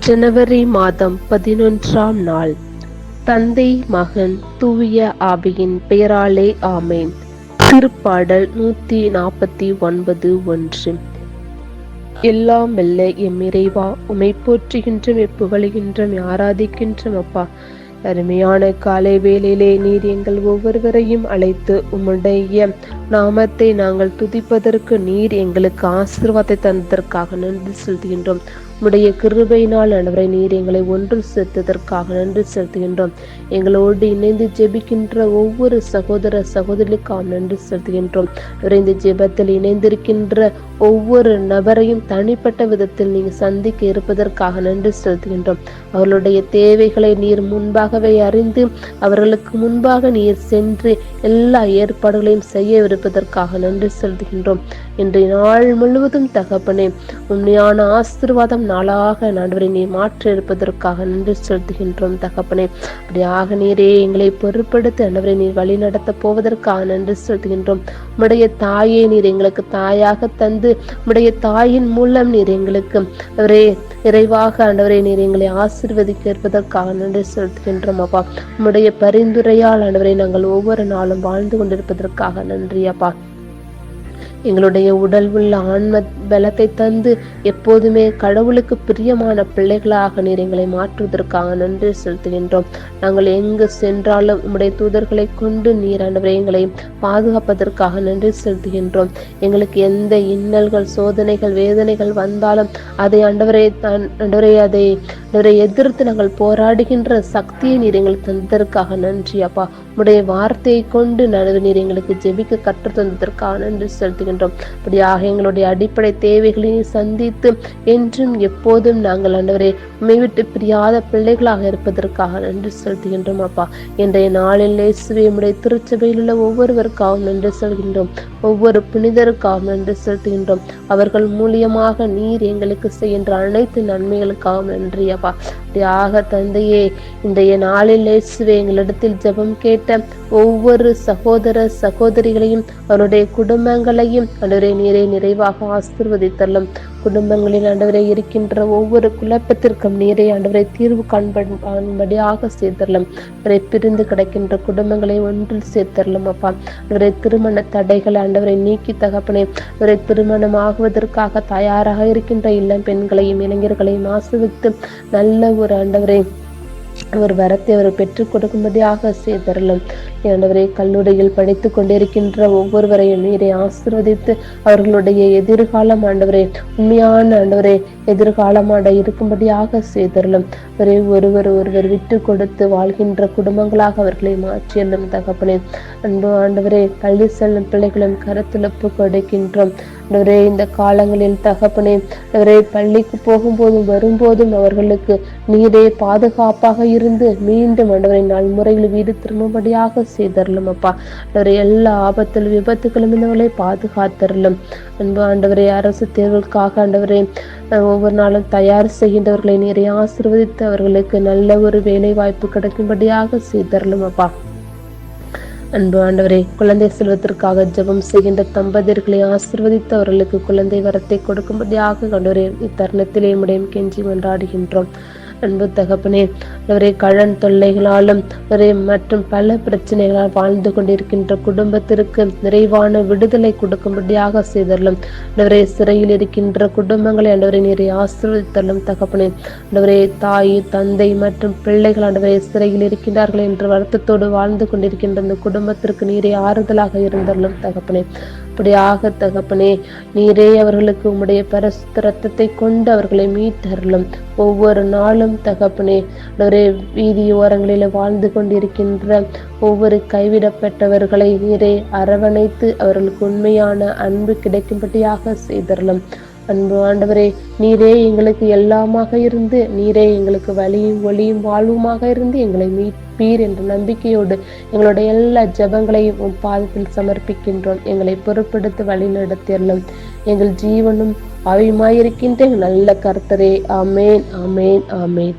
ஜனவரி மாதம் பதினொன்றாம் நாள். தந்தை மகன் தூய ஆபியின் பெயராலே ஆமேன். திருப்பாடல் நூத்தி நாற்பத்தி ஒன்பது ஒன்று. எல்லாம் வெல்ல எம் இறைவா உமை போற்றுகின்றோம் எப்புகழுகின்றோம் ஆராதிக்கின்றோம் அப்பா. அருமையான காலை வேளையிலே நீர் எங்கள் ஒவ்வொருவரையும் அழைத்து உம்முடைய நாமத்தை நாங்கள் துதிப்பதற்கு நீர் எங்களுக்கு ஆசீர்வாதத்தை தந்ததற்காக நன்றி செலுத்துகின்றோம் உடைய கிருபையினால் ஆண்டவரை நீர் எங்களை ஒன்று சேர்த்ததற்காக நன்றி செலுத்துகின்றோம். எங்களோடு இணைந்து ஜெபிக்கின்ற ஒவ்வொரு சகோதர சகோதரிக்காக நன்றி செலுத்துகின்றோம். விரைந்து இந்த ஜெபத்தில் இணைந்திருக்கின்ற ஒவ்வொரு நபரையும் தனிப்பட்ட விதத்தில் நீங்கள் சந்திக்க இருப்பதற்காக நன்றி செலுத்துகின்றோம். அவர்களுடைய தேவைகளை நீர் முன்பாகவே அறிந்து அவர்களுக்கு முன்பாக நீர் சென்று எல்லா ஏற்பாடுகளையும் செய்ய இருப்பதற்காக நன்றி செலுத்துகின்றோம். இன்றைய நாள் முழுவதும் தகப்பனே உண்மையான ஆசீர்வாதம் நாளாக நடுவரை நீ மாற்றி இருப்பதற்காக நன்றி செலுத்துகின்றோம் தகப்பனே. அப்படியாக நீரே எங்களை பொருட்படுத்தி அண்டவரை நீர் வழி நடத்த போவதற்காக நன்றி செலுத்துகின்றோம். உம்முடைய தாயை நீர் எங்களுக்கு தாயாக தந்து உம்முடைய தாயின் மூலம் நீர் எங்களுக்கு அவரே நிறைவாக ஆண்டவரை நீர் எங்களை ஆசிர்வதிக்க இருப்பதற்காக நன்றி செலுத்துகின்றோம் அப்பா. உம்முடைய பரிந்துரையால் ஆண்டவரை நாங்கள் ஒவ்வொரு நாளும் வாழ்ந்து கொண்டிருப்பதற்காக நன்றி அப்பா. எங்களுடைய உடல் உள்ள ஆன்ம பலத்தை தந்து எப்போதுமே கடவுளுக்கு பிரியமான பிள்ளைகளாக நீர் எங்களை மாற்றுவதற்காக நன்றி செலுத்துகின்றோம். நாங்கள் எங்கு சென்றாலும் உம்முடைய தூதர்களை கொண்டு நீர் ஆண்டவரை எங்களை பாதுகாப்பதற்காக நன்றி செலுத்துகின்றோம். எங்களுக்கு எந்த இன்னல்கள் சோதனைகள் வேதனைகள் வந்தாலும் அதை ஆண்டவரை ஆண்டவரை அதை ஆண்டவரை எதிர்த்து நாங்கள் போராடுகின்ற சக்தியை நீர் எங்களுக்கு தந்ததற்காக நன்றி அப்பா. உடைய வார்த்தையை கொண்டு நடுவு நீர் எங்களுக்கு ஜெபிக்க கற்று தந்ததற்காக நன்றி செலுத்துகின்றோம். அப்படியாக எங்களுடைய அடிப்படை தேவைகளையும் சந்தித்து என்றும் எப்போதும் நாங்கள் ஆண்டவரை உண்மை விட்டு பிரியாத பிள்ளைகளாக இருப்பதற்காக நன்றி செலுத்துகின்றோம் அப்பா. இன்றைய நாளில் இயேசுவை உடைய திருச்சபையில் உள்ள ஒவ்வொருவருக்காகவும் நன்றி செல்கின்றோம் ஒவ்வொரு புனிதருக்காகவும் நன்றி செலுத்துகின்றோம். அவர்கள் மூலியமாக நீர் எங்களுக்கு செய்கின்ற அனைத்து நன்மைகளுக்காகவும் நன்றி அப்பா. ஆக தந்தையே இன்றைய நாளில் இயேசுவே எங்களிடத்தில் ஜெபம் கேட்ட ஒவ்வொரு சகோதர சகோதரிகளையும் அவருடைய குடும்பங்களையும் அன்றவரை நீரை நிறைவாக ஆசிர்வதித்தள்ளும் குடும்பங்களில் ஆண்டவரை இருக்கின்ற ஒவ்வொரு குழப்பத்திற்கும் நீரை ஆண்டவரை தீர்வு காண்படியாக செய்தரலாம் அவரை பிரிந்து கிடக்கின்ற குடும்பங்களை ஒன்றில் சேர்த்தரலாம் அப்பா. அவரை திருமண தடைகள் ஆண்டவரை நீக்கி தகப்பனே. அவரை திருமணம் ஆகுவதற்காக தயாராக இருக்கின்ற இளம் பெண்களையும் இளைஞர்களையும் ஆசிரித்து நல்ல ஒரு ஆண்டவரை அவர் வரத்தை அவர் பெற்றுக் கொடுக்கும்படியாக செய்தரலும் ஆண்டவரை கல்லூரியில் படித்துக் கொண்டிருக்கின்ற ஒவ்வொருவரையும் நீரை ஆசிர்வதித்து அவர்களுடைய எதிர்காலம் ஆண்டவரை உண்மையான ஆண்டவரை எதிர்காலமாட இருக்கும்படியாக செய்தரலும் அவரை ஒருவர் ஒருவர் விட்டு கொடுத்து வாழ்கின்ற குடும்பங்களாக அவர்களை மாற்றியல்லும் தகப்பனே. அன்பு ஆண்டவரே பள்ளி செல்லும் பிள்ளைகளும் கருத்துழப்பு கொடுக்கின்றோம். ஆண்டவரே இந்த காலங்களில் தகப்பனே அவரை பள்ளிக்கு போகும்போதும் வரும்போதும் அவர்களுக்கு நீரே பாதுகாப்பாக இருந்து மீண்டும் ஆண்டவரை நாள் முறையில் வீடு திரும்பும்படியாக செய்தரலும் அப்பா. ஆண்டவரை எல்லா ஆபத்தில் விபத்துகளும் இந்தவர்களை பாதுகாத்தரலும். அன்பு ஆண்டவரை அரசு தேர்வுக்காக ஆண்டவரை ஒவ்வொரு நாளும் தயார் செய்கின்றவர்களை நிறைய ஆசிர்வதித்து அவர்களுக்கு நல்ல ஒரு வேலை வாய்ப்பு கிடைக்கும்படியாக செய்தரலும் அப்பா. அன்பு ஆண்டவரே குழந்தை செல்வத்திற்காக ஜெபம் செய்கின்ற தம்பதியர்களை ஆசிர்வதித்து அவர்களுக்கு குழந்தை வரத்தை கொடுக்கும்படியாக கண்டவரே இத்தருணத்திலே முடியும் கெஞ்சி கொண்டாடுகின்றோம் அன்பு தகப்பனே அவரே கழன் தொல்லைகளாலும் அவரை மற்றும் பல பிரச்சனைகளால் வாழ்ந்து கொண்டிருக்கின்ற குடும்பத்திற்கு நிறைவான விடுதலை கொடுக்கும்படியாக செய்தரலும் அவரை சிறையில் இருக்கின்ற குடும்பங்களை அன்றவரை நீரை ஆசீர்வதித்தரலும் தகப்பனே. ஆண்டவரே தாய் தந்தை மற்றும் பிள்ளைகள் அன்றவரை சிறையில் இருக்கின்றார்கள் என்ற வருத்தத்தோடு வாழ்ந்து கொண்டிருக்கின்ற அந்த குடும்பத்திற்கு நீரை ஆறுதலாக இருந்தரலும் தகப்பனே. இப்படியாக தகப்பனே நீரே அவர்களுக்கு உம்முடைய பரசுத்த ரத்தத்தை கொண்டு அவர்களை மீட்டரலும் ஒவ்வொரு நாளும் தகப்பனே ஒரே வீதி ஓரங்களில் வாழ்ந்து கொண்டிருக்கின்ற ஒவ்வொரு கைவிடப்பட்டவர்களை நீரே அரவணைத்து அவர்களுக்கு உண்மையான அன்பு கிடைக்கும்படியாக செய்தரலும் அன்பு ஆண்டவரே நீரே எங்களுக்கு எல்லாமாக இருந்து நீரே எங்களுக்கு வழியும் ஒளியும் வாழ்வுமாக இருந்து எங்களை மீட்பீர் என்ற நம்பிக்கையோடு எங்களுடைய எல்லா ஜபங்களையும் உன் பாதத்தில் சமர்ப்பிக்கின்றோம். எங்களை பொருட்படுத்தி வழி நடத்தியறலும் எங்கள் ஜீவனும் அவையுமாயிருக்கின்ற நல்ல கர்த்தரே. ஆமேன் ஆமேன் ஆமேன்.